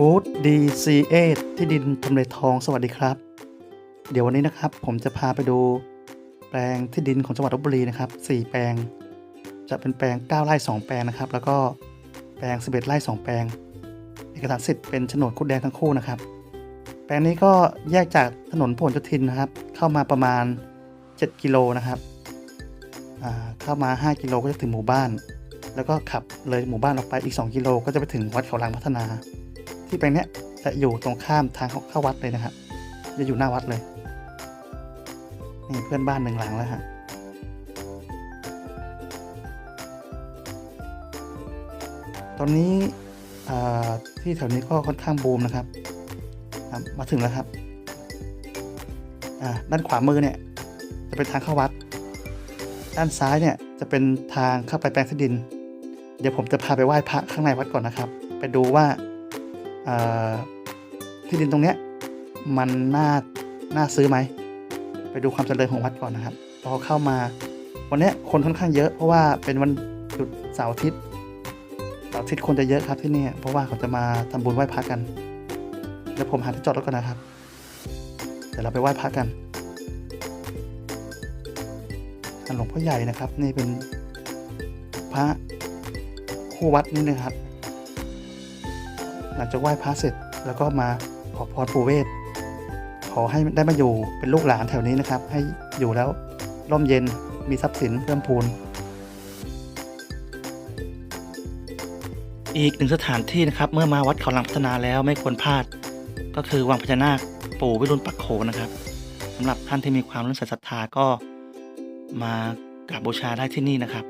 กู๊ดดีซีเอที่ดินทำเลทองสวัสดีครับ เดี๋ยววันนี้นะครับ ผมจะพาไปดูแปลงที่ดินของจังหวัดลบบุรีนะครับ4แปลง จะเป็นแปลง 9 ไร่ 2 แปลงนะครับ แล้วก็แปลง 11 ไร่ 2 แปลง เอกสารสิทธิ์เป็นโฉนดคุดแดงทั้งคู่นะครับ แปลงนี้ก็แยกจากถนนพหลโยธินนะครับ เข้ามาประมาณ 7 กิโลนะครับเข้ามา 5 กิโลก็จะถึงหมู่บ้าน แล้วก็ขับเลยหมู่บ้านออกไปอีก 2 กิโลก็จะไปถึงวัดเขาลังพัฒนา ที่แปลงเนี้ยจะอยู่ตรงข้ามทางเข้าวัดเลยนะครับจะอยู่หน้าวัดเลยนี่เพื่อนบ้านหนึ่งหลังแล้วฮะตอนนี้ที่แถวนี้ก็ค่อนข้างบูมนะครับ มาถึงแล้วครับด้านขวามือเนี่ยจะเป็นทางเข้าวัด ด้านซ้ายเนี่ยจะเป็นทางเข้าไปแปลงที่ดิน เดี๋ยวผมจะพาไปไหว้พระข้างในวัดก่อนนะครับ ไปดูว่า ที่ดินตรงเนี้ยมันน่าน่าซื้อไหม ไปดูความเจริญของวัดก่อนนะครับ พอเข้ามาวันนี้คนค่อนข้างเยอะเพราะว่าเป็นวันหยุดเสาร์อาทิตย์เสาร์อาทิตย์คนจะเยอะครับที่นี่เพราะว่าเขาจะมาทำบุญไหว้พระกันเดี๋ยวผมหาที่จอดรถก่อนนะครับ เดี๋ยวเราไปไหว้พระกันท่านหลวงพ่อใหญ่นะครับ นี่เป็นพระคู่วัดนี่นะครับ หลังจากไหว้พระเสร็จแล้วก็มาขอพรปู่เวทขอให้ได้มาอยู่เป็นลูกหลานแถวนี้นะครับ ให้อยู่แล้วร่มเย็นมีทรัพย์สินเพิ่มพูน อีกหนึ่งสถานที่นะครับ เมื่อมาวัดเขาลังพัฒนาแล้วไม่ควรพลาด ก็คือวังพญานาคปู่วิรุณปักโขนะครับสำหรับท่านที่มีความเลื่อมใสศรัทธาก็มากราบบูชาได้ที่นี่นะครับ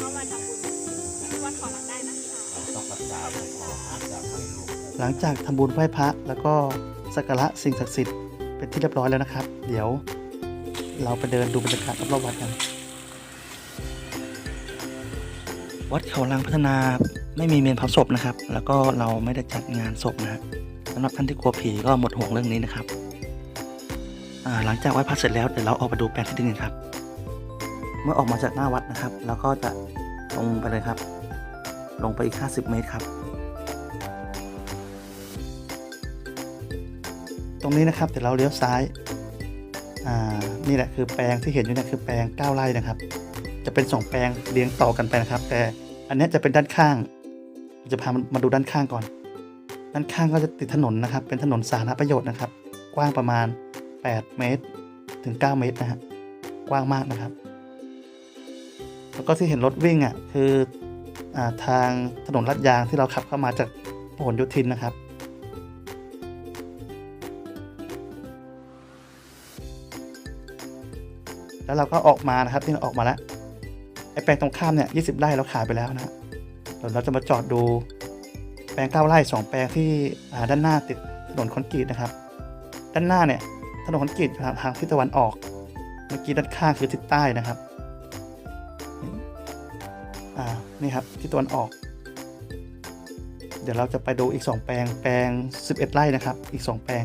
เข้ามาทำบุญที่วัดขอรักได้นะคะหลังจากทำบุญไหว้พระแล้วก็สักการะสิ่งศักดิ์สิทธิ์เป็นที่เรียบร้อยแล้วนะครับ เดี๋ยวเราไปเดินดูบรรยากาศรอบๆวัดกัน วัดเขาลังพัฒนาไม่มีเมนเผาศพนะครับ แล้วก็เราไม่ได้จัดงานศพนะสำหรับท่านที่กลัวผีก็หมดห่วงเรื่องนี้นะครับหลังจากไหว้พระเสร็จแล้วเดี๋ยวเราออกมาดูแปลงที่ดินกันครับ เมื่อออกมาจากหน้าวัดนะครับเราก็จะลงไปเลยครับ ลงไปอีก 50 เมตรครับ ตรงนี้นะครับเดี๋ยวเราเลี้ยวซ้ายอ่านี่แหละคือแปลงที่เห็นอยู่นี่คือแปลง9ไร่นะครับ จะเป็น 2 แปลงเรียงต่อกันไปนะครับ แต่อันนี้จะเป็นด้านข้าง จะพามาดูด้านข้างก่อน ด้านข้างก็จะติดถนนนะครับ เป็นถนนสาธารณประโยชน์นะครับ กว้างประมาณ 8 เมตรถึง 9 เมตรนะฮะกว้างมากนะครับ แล้วก็ที่เห็นรถวิ่งอะคืออาทางถนนลาดยางที่เราขับเข้ามาจากพหลโยธินนะครับแล้วเราก็ออกมานะครับที่เราออกมาแล้วไอ้แปลงตรงข้ามเนี่ย20ไร่เราขายไปแล้วนะเดี๋ยวเราจะมาจอดดูแปลง9ไร่2แปลงที่ด้านหน้าติดถนนคอนกรีตนะครับ ด้านหน้าเนี่ยถนนคอนกรีตทางทิศตะวันออก เมื่อกี้ด้านข้างคือทิศใต้นะครับ อ่านี่ครับที่ตะวันออก เดี๋ยวเราจะไปดูอีก 2 แปลงแปลง 11 ไร่นะครับ อีก 2 แปลง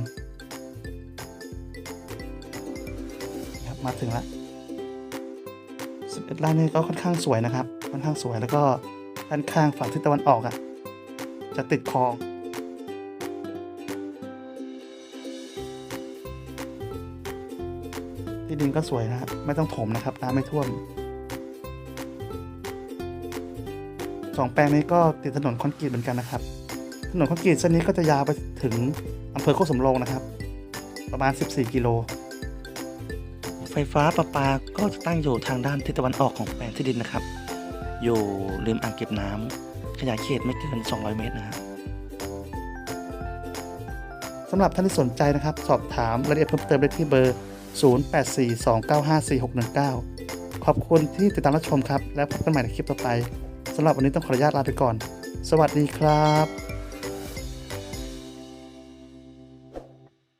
ครับมาถึงแล้ว11ไร่นี่ก็ค่อนข้างสวยนะครับ ค่อนข้างสวยแล้วก็ด้านข้างฝั่งทิศตะวันออกอะจะติดคลองที่ดินก็สวยนะครับ ไม่ต้องถมนะครับน้ำไม่ท่วม สองแปลงนี้ก็ติดถนนคอนกรีตเหมือนกันนะครับ ถนนคอนกรีตเส้นนี้ก็จะยาวไปถึงอำเภอโคกสำโรงนะครับ ประมาณ 14 กิโล ไฟฟ้าประปาก็จะตั้งอยู่ทางด้านทิศตะวันออกของแปลงที่ดินนะครับ อยู่ริมอ่างเก็บน้ำขยายเขตไม่เกิน 200 เมตรนะครับสำหรับท่านที่สนใจนะครับ สอบถามรายละเอียดเพิ่มเติมได้ที่เบอร์ 0842954619 ขอบคุณที่ติดตามรับชมครับ แล้วพบกันใหม่ในคลิปต่อไป สำหรับวันนี้ต้องขออนุญาตลาไปก่อน สวัสดีครับ